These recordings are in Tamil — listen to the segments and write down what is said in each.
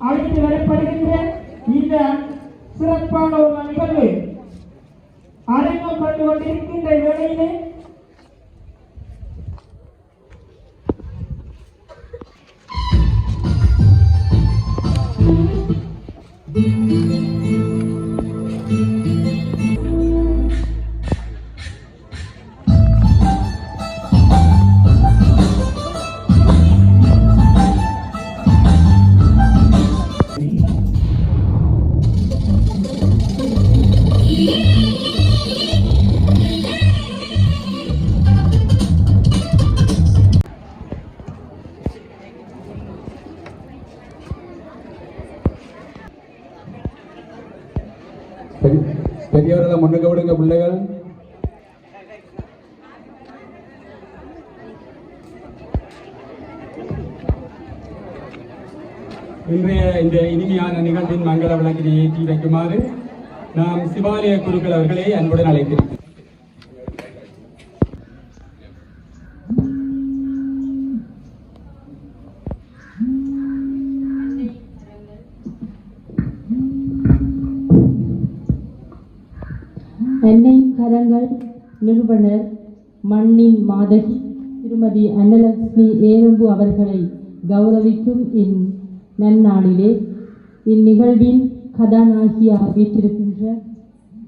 அழைத்து வரப்படுகின்ற பெரியவர்களை முன்னுக்கு விடுங்க பிள்ளைகள். இன்றைய இந்த இனிமையான நிகழ்வின் மங்கள விளக்கினை ஏற்றி வைக்குமாறு நாம் சிவாலய குருக்கள் அவர்களை அன்புடன் அழைத்திருக்கிறோம் பெண்ணின் கரங்கள் நிறுவனர் மண்ணின் மாதகி திருமதி அன்னலட்சுமி ஏறும்பு அவர்களை கௌரவிக்கும் இந் நன்னாளிலே இந்நிகழ்வின் கதாநாயகியாக வீற்றிருக்கின்ற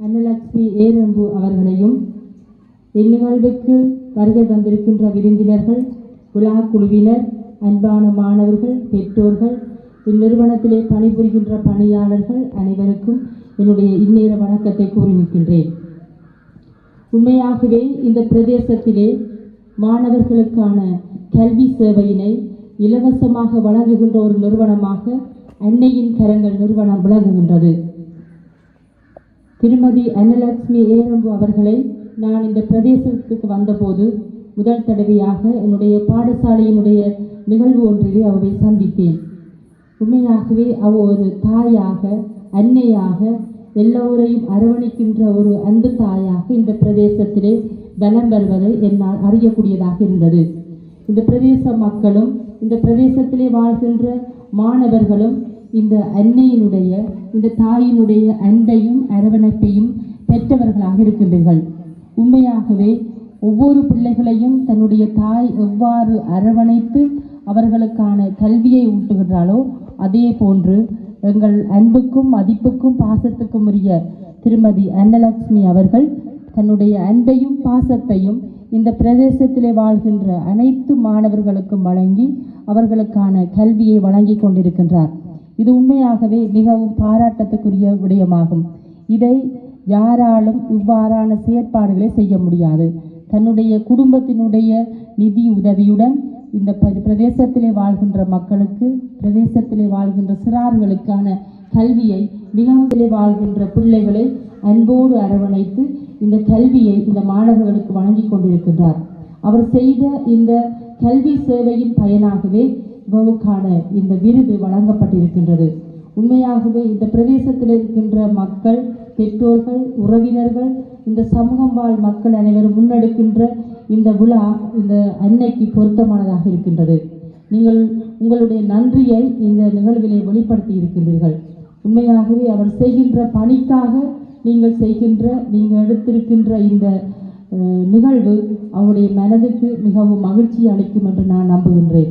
அன்னலட்சுமி ஏரம்பு அவர்களையும் இந்நிகழ்வுக்கு வருகை தந்திருக்கின்ற விருந்தினர்கள் விழா குழுவினர் அன்பான மாணவர்கள் பெற்றோர்கள் இந்நிறுவனத்திலே பணிபுரிகின்ற பணியாளர்கள் அனைவருக்கும் என்னுடைய இந்நேர வணக்கத்தை கூறி நிற்கின்றேன் உண்மையாகவே இந்த பிரதேசத்திலே மாணவர்களுக்கான கல்வி சேவையினை இலவசமாக வழங்குகின்ற ஒரு நிறுவனமாக அன்னையின் கரங்கள் நிறுவனம் விளங்குகின்றது. திருமதி அன்னலட்சுமி ஏரம்பு அவர்களை நான் இந்த பிரதேசத்துக்கு வந்தபோது முதல் தடவையாக என்னுடைய பாடசாலையினுடைய நிகழ்வு ஒன்றிலே அவரை சந்தித்தேன். உண்மையாகவே அவ ஒரு தாயாக அன்னையாக எல்லோரையும் அரவணைக்கின்ற ஒரு அன்பு தாயாக இந்த பிரதேசத்திலே பலம் வருவதை என்னால் அறியக்கூடியதாக இருந்தது. இந்த பிரதேச மக்களும் இந்த பிரதேசத்திலே வாழ்கின்ற மாணவர்களும் இந்த அன்னையினுடைய இந்த தாயினுடைய அன்பையும் அரவணைப்பையும் பெற்றவர்களாக இருக்கின்றீர்கள். உண்மையாகவே ஒவ்வொரு பிள்ளைகளையும் தன்னுடைய தாய் எவ்வாறு அரவணைத்து அவர்களுக்கான கல்வியை ஊட்டுகின்றாலோ அதே போன்று எங்கள் அன்புக்கும் மதிப்புக்கும் பாசத்துக்கும் உரிய திருமதி அன்னலட்சுமி அவர்கள் தன்னுடைய அன்பையும் பாசத்தையும் இந்த பிரதேசத்திலே வாழ்கின்ற அனைத்து மாணவர்களுக்கும் வழங்கி அவர்களுக்கான கல்வியை வழங்கி கொண்டிருக்கின்றார். இது உண்மையாகவே மிகவும் பாராட்டத்துக்குரிய விடயமாகும். இதை யாராலும் இவ்வாறான செயற்பாடுகளை செய்ய முடியாது. தன்னுடைய குடும்பத்தினுடைய நிதி உதவியுடன் இந்த பிரதேசத்திலே வாழ்கின்ற மக்களுக்கு பிரதேசத்திலே வாழ்கின்ற சிறார்களுக்கான கல்வியை மிகவுமிலே வாழ்கின்ற பிள்ளைகளை அன்போடு அரவணைத்து இந்த கல்வியை இந்த மாணவர்களுக்கு வழங்கி கொண்டிருக்கின்றார். அவர் செய்த இந்த கல்வி சேவையின் பயனாகவே இவருக்கான இந்த விருது வழங்கப்பட்டிருக்கின்றது. உண்மையாகவே இந்த பிரதேசத்தில் இருக்கின்ற மக்கள் பெற்றோர்கள் உறவினர்கள் இந்த சமூகம் வாழ் மக்கள் அனைவரும் முன்னெடுக்கின்ற இந்த விழா இந்த அன்னைக்கு பொருத்தமானதாக இருக்கின்றது. நீங்கள் உங்களுடைய நன்றியை இந்த நிகழ்விலே வெளிப்படுத்தி இருக்கின்றீர்கள். உண்மையாகவே அவர் செய்கின்ற பணிக்காக நீங்கள் செய்கின்ற நீங்கள் எடுத்திருக்கின்ற இந்த நிகழ்வு அவருடைய மனதுக்கு மிகவும் மகிழ்ச்சி அளிக்கும் என்று நான் நம்புகின்றேன்.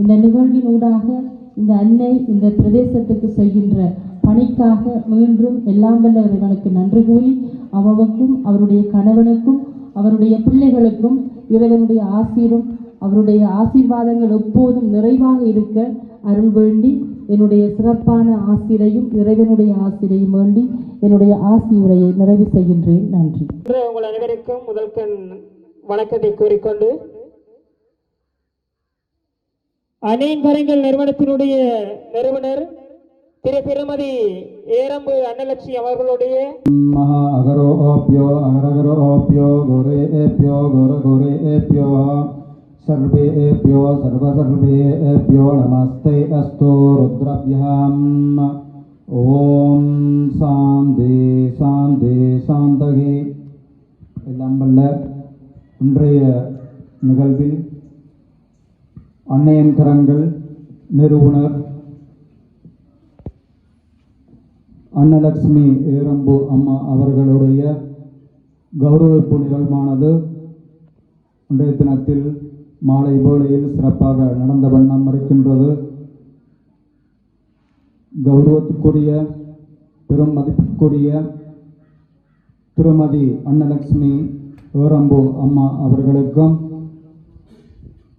இந்த நிகழ்வின் ஊடாக இந்த அன்னை இந்த பிரதேசத்துக்கு செய்கின்ற பணிக்காக மீண்டும் எல்லாம் வல்ல இறைவனுக்கு நன்றி கூறி அவவுக்கும் அவருடைய கணவனுக்கும் அவருடைய பிள்ளைகளுக்கும் இறைவனுடைய ஆசீரும் அவருடைய ஆசீர்வாதங்கள் எப்போதும் நிறைவாக இருக்க அருள் வேண்டி என்னுடைய சிறப்பான ஆசிரையும் இறைவனுடைய ஆசிரையும் வேண்டி என்னுடைய ஆசி உரையை நிறைவு செய்கின்றேன். நன்றி. உங்கள் அனைவருக்கும் முதல் கண் வணக்கத்தை கூறிக்கொண்டு அணியின் கரங்கள் நிறுவனத்தினுடைய நிறுவனர் திரு திருமதி ஏரம்பு அன்னலட்சுமி அவர்களுடைய மகா அகரோ ஓப்பியோ அகரகரோ ஓப்பியோ குரே ஏப்பியோ குர குரே ஏப்பியோ சர்வே ஏப்பியோ சர்வ சர்வே ஏப்பியோ நமஸ்தே அஸ்து ருத்ரபியாம் ஓம் சாந்தி சாந்தி சாந்தகி. எல்லாம் வல்ல இன்றைய நிகழ்வில் அன்னையன் கரங்கள் நிறுவனர். அன்னலட்சுமி ஏரம்பு அம்மா அவர்களுடைய கௌரவிப்பு நிகழ்வானது இன்றைய தினத்தில் மாலை வேளையில் சிறப்பாக நடந்த வண்ணம் இருக்கின்றது. கௌரவத்துக்குரிய பெரும் மதிப்புக்குரிய திருமதி அன்னலட்சுமி ஏரம்பு அம்மா அவர்களுக்கும்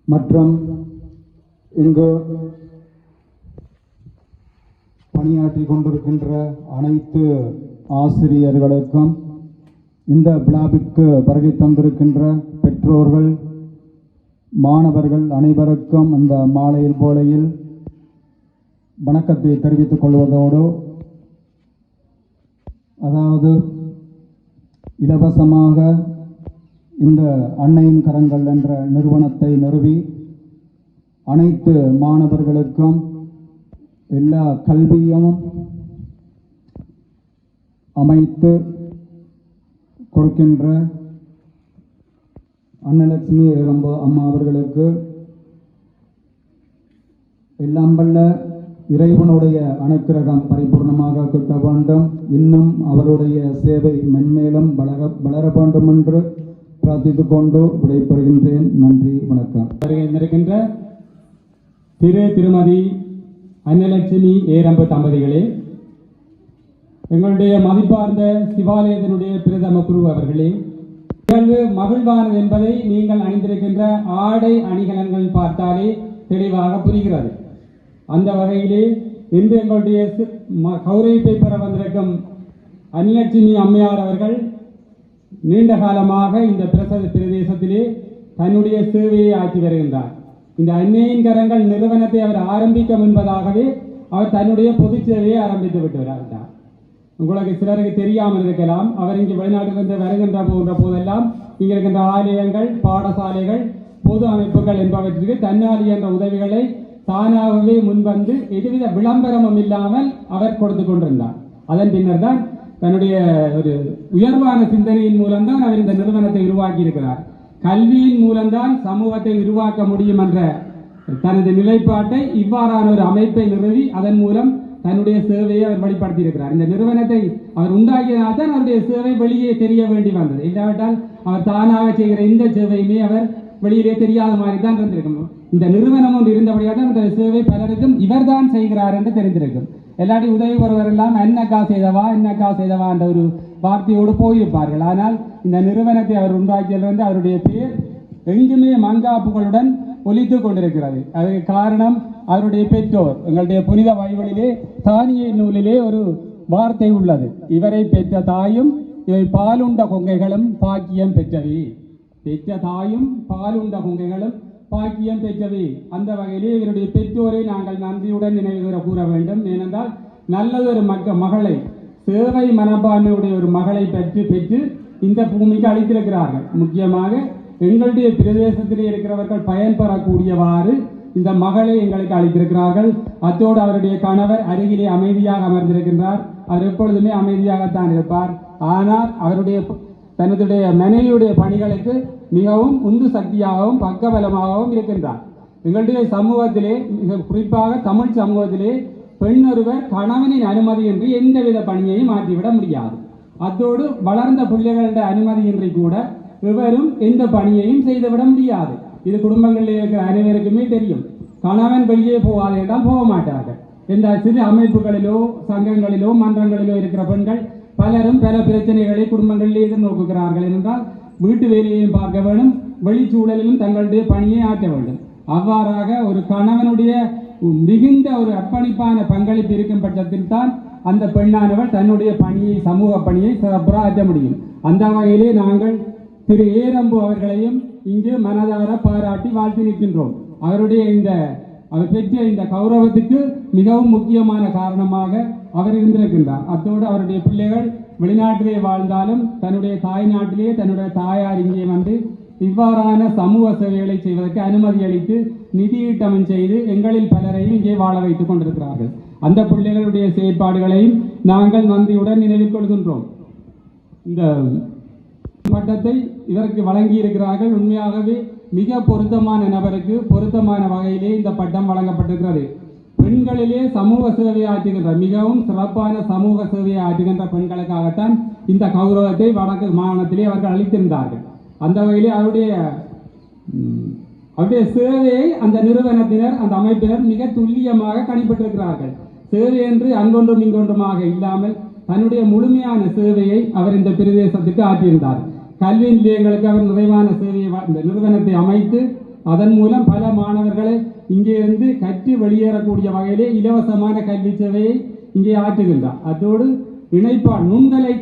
மற்றும் இங்கு பணியாற்றி கொண்டிருக்கின்ற அனைத்து ஆசிரியர்களுக்கும் இந்த விழாவிற்கு வருகை தந்திருக்கின்ற பெற்றோர்கள் மாணவர்கள் அனைவருக்கும் இந்த மாலையில் போலையில் வணக்கத்தை தெரிவித்துக் கொள்வதோடு அதாவது இலவசமாக இந்த அன்னையின் கரங்கள் என்ற நிறுவனத்தை நிறுவி அனைத்து மாணவர்களுக்கும் எல்லா கல்வியும் அமைத்து கொடுக்கின்ற அன்னலட்சுமி ஏகம்பா அம்மா அவர்களுக்கு எல்லாம் வல்ல இறைவனுடைய அனுக்கிரகம் பரிபூர்ணமாக கிட்ட வேண்டும். இன்னும் அவருடைய சேவை மென்மேலும் வளர வளர வேண்டும் என்று பிரார்த்தித்துக் கொண்டு விடைபெறுகின்றேன். நன்றி வணக்கம். வருகின்ற திரு திருமதி அன்னலட்சுமி ஏரம்பு தம்பதிகளே எங்களுடைய மதிப்பார்ந்த சிவாலயத்தினுடைய பிரதம குரு அவர்களே நிகழ்வு மகிழ்வானது என்பதை நீங்கள் அணிந்திருக்கின்ற ஆடை அணிகலன்கள் பார்த்தாலே தெளிவாக புரிகிறது. அந்த வகையிலே இன்று எங்களுடைய ம- கௌரவிப்பை பெற வந்திருக்கும் அன்னலட்சுமி அம்மையார் அவர்கள் நீண்ட காலமாக இந்த பிரசத பிரதேசத்திலே தன்னுடைய சேவையை ஆற்றி வருகின்றார். இந்த அந்நியின் கரங்கள் நிறுவனத்தை அவர் ஆரம்பிக்கும் என்பதாகவே அவர் தன்னுடைய பொது சேவையை ஆரம்பித்து விட்டு வருகிறார் உங்களுக்கு சிலருக்கு தெரியாமல் இருக்கலாம். அவர் இங்கு வெளிநாட்டிலிருந்து வருகின்ற போன்ற போதெல்லாம் இங்கே இருக்கின்ற ஆலயங்கள் பாடசாலைகள் பொது அமைப்புகள் என்பவற்றிற்கு தன்னாலி என்ற உதவிகளை தானாகவே முன்வந்து எதுவித விளம்பரமும் இல்லாமல் அவர் கொடுத்து கொண்டிருந்தார். அதன் பின்னர் தான் தன்னுடைய ஒரு உயர்வான சிந்தனையின் மூலம்தான் அவர் இந்த நிறுவனத்தை உருவாக்கி இருக்கிறார் கல்வியின் மூலம்தான் சமூகத்தை உருவாக்க முடியும் என்ற தனது நிலைப்பாட்டை இவ்வாறான ஒரு அமைப்பை நிறுவி அதன் மூலம் தன்னுடைய சேவையை அவர் வழிபடுத்தியிருக்கிறார் இந்த நிறுவனத்தை அவர் உண்டாக்கியதால் தான் அவருடைய சேவை வெளியே தெரிய வேண்டி வந்தது. இல்லாவிட்டால் அவர் தானாக செய்கிற இந்த சேவையுமே அவர் வெளியிலே தெரியாத மாதிரி தான் இருந்திருக்கும். இந்த நிறுவனம் ஒன்று இருந்தபடியாக தான் இந்த சேவை பலருக்கும் இவர்தான் செய்கிறார் என்று தெரிந்திருக்கும். எல்லாரும் உதவி பெறுவரெல்லாம் என்னக்கா செய்தவா என்னக்கா செய்தவா என்ற ஒரு வார்த்தையோடு போயிருப்பார்கள். ஆனால் இந்த நிறுவனத்தை அவர் உண்டாக்கியிலிருந்து அவருடைய பேர் எங்குமே மங்காப்புகளுடன் ஒலித்துக் கொண்டிருக்கிறது. அதற்கு காரணம் அவருடைய பெற்றோர். எங்களுடைய புனித வாய்வழிலே தானிய நூலிலே ஒரு வார்த்தை உள்ளது. இவரை பெற்ற தாயும் இவை பாலுண்ட கொங்கைகளும் பாக்கியம் பெற்றவை. பெற்ற தாயும் பாலுண்ட கொங்கைகளும் பாக்கியம் பெற்றவை அந்த வகையிலே இவருடைய பெற்றோரை நாங்கள் நன்றியுடன் நினைவு கூற வேண்டும். ஏனென்றால் நல்லதொரு மக்க மகளை சேவை மனப்பான்மையுடைய ஒரு மகளை பெற்று பெற்று இந்த பூமிக்கு அளித்திருக்கிறார்கள். முக்கியமாக எங்களுடைய பிரதேசத்திலே இருக்கிறவர்கள் பயன்பெறக்கூடியவாறு இந்த மகளை எங்களுக்கு அளித்திருக்கிறார்கள். அத்தோடு அவருடைய கணவர் அருகிலே அமைதியாக அமர்ந்திருக்கின்றார். அவர் எப்பொழுதுமே அமைதியாகத்தான் இருப்பார். ஆனால் அவருடைய தனதுடைய மனைவியுடைய பணிகளுக்கு மிகவும் உந்து சக்தியாகவும் பக்கபலமாகவும் இருக்கின்றார். எங்களுடைய சமூகத்திலே மிக குறிப்பாக தமிழ் சமூகத்திலே பெண் ஒருவர் கணவனின் அனுமதியின்றி எந்தவித பணியையும் மாற்றிவிட முடியாது. அத்தோடு வளர்ந்த பிள்ளைகளுடைய அனுமதியின்றி கூட இவரும் எந்த பணியையும் செய்துவிட முடியாது. இது குடும்பங்களில் இருக்கிற அனைவருக்குமே தெரியும். கணவன் வெளியே போகாது என்றால் போக மாட்டார்கள். இந்த சிறு அமைப்புகளிலோ சங்கங்களிலோ மன்றங்களிலோ இருக்கிற பெண்கள் பலரும் பல பிரச்சனைகளை குடும்பங்களில் எதிர்நோக்குகிறார்கள் என்றால் வீட்டு வேலையையும் பார்க்க வேண்டும் வெளிச்சூழலிலும் தங்களுடைய பணியை ஆற்ற வேண்டும். அவ்வாறாக ஒரு கணவனுடைய மிகுந்த ஒரு அர்ப்பணிப்பான பங்களிப்பு இருக்கும் பட்சத்தில் தான் அந்த பெண்ணானவள் தன்னுடைய பணியை சமூக பணியை சிறப்புற ஆற்ற முடியும். அந்த வகையிலே நாங்கள் திரு ஏரம்பு அவர்களையும் இங்கு மனதார பாராட்டி வாழ்த்தி நிற்கின்றோம். அவருடைய இந்த அவர் பெற்ற இந்த கௌரவத்துக்கு மிகவும் முக்கியமான காரணமாக அவர் இருந்திருக்கின்றார். அத்தோடு அவருடைய பிள்ளைகள் வெளிநாட்டிலே வாழ்ந்தாலும் தன்னுடைய தாய் நாட்டிலே தன்னுடைய தாயார் இங்கே வந்து இவ்வாறான சமூக சேவைகளை செய்வதற்கு அனுமதி அளித்து நிதியீட்டமும் செய்து எங்களில் பலரையும் இங்கே வாழ வைத்துக் கொண்டிருக்கிறார்கள். அந்த பிள்ளைகளுடைய செயற்பாடுகளையும் நாங்கள் நன்றியுடன் நினைவில் கொள்கின்றோம். இந்த பட்டத்தை இவருக்கு வழங்கி இருக்கிறார்கள் உண்மையாகவே மிக பொருத்தமான நபருக்கு பொருத்தமான வகையிலே இந்த பட்டம் வழங்கப்பட்டிருக்கிறது. பெண்களிலே சமூக சேவை ஆற்றுகின்ற மிகவும் சிறப்பான சமூக சேவையை ஆற்றுகின்ற பெண்களுக்காகத்தான் இந்த கௌரவத்தை வடக்கு மாகாணத்திலே அவர்கள் அளித்திருந்தார்கள். அந்த வகையிலே அவருடைய அவருடைய சேவையை அந்த நிறுவனத்தினர் அந்த அமைப்பினர் மிக துல்லியமாக கணிப்பிட்டிருக்கிறார்கள். சேவை என்று அங்கொன்றும் இங்கொன்றுமாக இல்லாமல் தன்னுடைய முழுமையான சேவையை அவர் இந்த பிரதேசத்துக்கு ஆற்றியிருந்தார். கல்வி நிலையங்களுக்கு அவர் நிறைவான சேவையை இந்த நிறுவனத்தை அமைத்து அதன் மூலம் பல மாணவர்களை இருந்து கற்று வெளியேறக்கூடிய வகையிலே இலவசமான கல்வி சேவையை இங்கே ஆற்றுகின்றார். அதோடு இணைப்பா நுண்கலை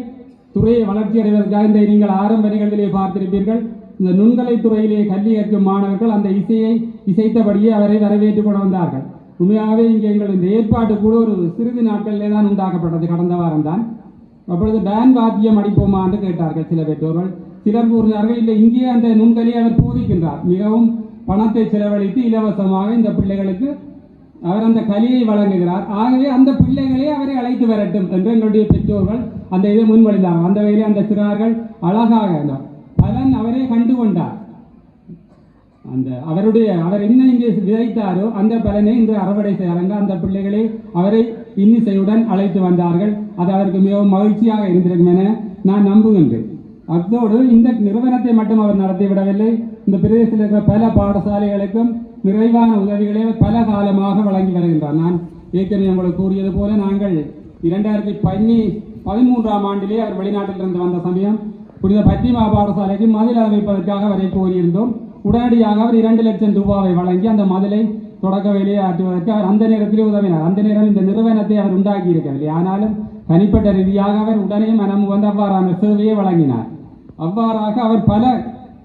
துறையை வளர்ச்சி அடைவதற்காக இந்த நீங்கள் ஆரம்ப நிகழ்விலே பார்த்திருப்பீர்கள். இந்த நுண்கலை துறையிலே கல்வி கற்கும் மாணவர்கள் அந்த இசையை இசைத்தபடியே அவரை வரவேற்றுக் கொண்டு வந்தார்கள். உண்மையாகவே இங்கே எங்கள் இந்த ஏற்பாடு கூட ஒரு சிறிது நாட்களிலே தான் உண்டாக்கப்பட்டது. கடந்த வாரம் தான். அப்பொழுது பேன் வாத்தியம் அடிப்போமா என்று கேட்டார்கள் சில பெற்றோர்கள். சிலர் கூறினார்கள் இல்லை இங்கே அந்த நுண்கலியை அவர் போதிக்கின்றார். மிகவும் பணத்தை செலவழித்து இலவசமாக இந்த பிள்ளைகளுக்கு அவர் அந்த கலியை வழங்குகிறார். ஆகவே அந்த பிள்ளைகளே அவரை அழைத்து வரட்டும் என்று எங்களுடைய பெற்றோர்கள் அந்த இதை முன்மொழிந்தார். அந்த வகையில் அந்த சிறார்கள் அழகாக அந்த பலன் அவரே கண்டு கொண்டார் அந்த அவருடைய அவர் என்ன இங்கே விதைத்தாரோ அந்த பலனை இன்று அறுவடை செய்கிறாங்க அந்த பிள்ளைகளே அவரை இன்னிசையுடன் அழைத்து வந்தார்கள். அது அவருக்கு மிகவும் மகிழ்ச்சியாக இருந்திருக்கும் என நான் நம்புகின்றேன். அதோடு இந்த நிறுவனத்தை மட்டும் அவர் நடத்திவிடவில்லை. இந்த பிரதேசத்தில் இருக்கிற பல பாடசாலைகளுக்கும் நிறைவான உதவிகளை பல காலமாக வழங்கி வருகின்றார். நான் ஏற்கனவே உங்களுக்கு கூறியது போல நாங்கள் இரண்டாயிரத்தி பன்னி பதிமூன்றாம் ஆண்டிலே அவர் வெளிநாட்டிலிருந்து வந்த சமயம் புனித பத்திமா பாடசாலைக்கு மதில் அமைப்பதற்காக வரை கோரியிருந்தோம் உடனடியாக அவர் இரண்டு லட்சம் ரூபாவை வழங்கி அந்த மதிலை தொடக்க வேலையை ஆற்றுவதற்கு அவர் அந்த நேரத்திலே உதவினார். அந்த நேரம் இந்த நிறுவனத்தை அவர் உண்டாக்கி இருக்கவில்லை. ஆனாலும் தனிப்பட்ட ரீதியாக அவர் உடனே மனம் வந்து அவ்வாறான சேவையை வழங்கினார். அவ்வாறாக அவர் பல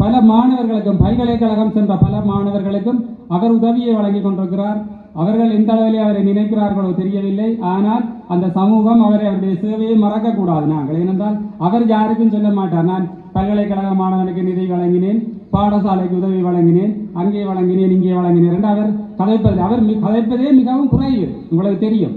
பல மாணவர்களுக்கும் பல்கலைக்கழகம் சென்ற பல மாணவர்களுக்கும் அவர் உதவியை வழங்கி கொண்டிருக்கிறார். அவர்கள் எந்த அளவிலே அவரை நினைக்கிறார்களோ தெரியவில்லை. ஆனால் அந்த சமூகம் அவரை அவருடைய சேவையை மறக்கக்கூடாது நாங்கள். ஏனென்றால் அவர் யாருக்கும் சொல்ல மாட்டார். நான் பல்கலைக்கழக மாணவனுக்கு நிதி வழங்கினேன் பாடசாலைக்கு உதவி வழங்கினேன் அங்கே வழங்கினேன் இங்கே வழங்கினேன் என்று அவர் கதைப்பது அவர் கதைப்பதே மிகவும் குறைவு. உங்களுக்கு தெரியும்.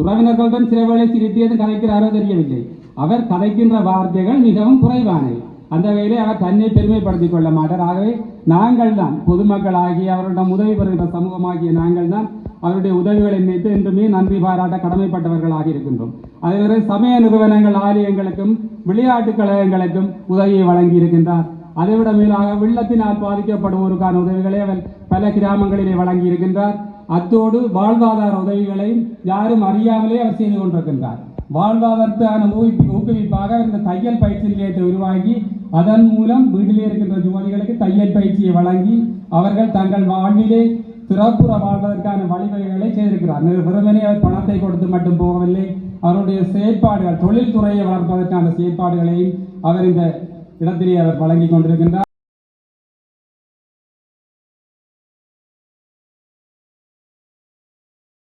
உறவினர்களுடன் சில வேளை சிரித்தியது கதைக்கிறாரோ தெரியவில்லை. அவர் கதைக்கின்ற வார்த்தைகள் மிகவும் குறைவானவை. அந்த வகையிலே அவர் தன்னை பெருமைப்படுத்திக் கொள்ள மாட்டார். ஆகவே நாங்கள் தான் பொதுமக்கள் ஆகிய அவரிடம் உதவி பெறுகின்ற சமூகமாகிய நாங்கள் தான் அவருடைய உதவிகளை நினைத்து என்றுமே நன்றி பாராட்ட கடமைப்பட்டவர்களாக இருக்கின்றோம். அதேவரை சமய நிறுவனங்கள் ஆலயங்களுக்கும் விளையாட்டுக் கழகங்களுக்கும் உதவியை வழங்கி இருக்கின்றார் அதைவிட மேலாக வெள்ளத்தினால் பாதிக்கப்படுவோருக்கான உதவிகளை அவர் பல கிராமங்களிலே வழங்கி இருக்கின்றார் அத்தோடு வாழ்வாதார உதவிகளையும் யாரும் அறியாமலே அவர் செய்து கொண்டிருக்கின்றார். வாழ்வாதாரத்துக்கான ஊக்குவிப்பாக இந்த தையல் பயிற்சி நிலையத்தை உருவாக்கி அதன் மூலம் வீட்டிலே இருக்கின்ற ஜோதிகளுக்கு தையல் பயிற்சியை வழங்கி அவர்கள் தங்கள் வாழ்விலே சிறப்புற வாழ்வதற்கான வழிவகைகளை செய்திருக்கிறார். நெ- வெறுமனே அவர் பணத்தை கொடுத்து மட்டும் போகவில்லை அவருடைய செயற்பாடுகள் தொழில்துறையை வளர்ப்பதற்கான செயற்பாடுகளையும் அவர் இந்த இடத்திலே அவர் வழங்கி கொண்டிருக்கின்றார்.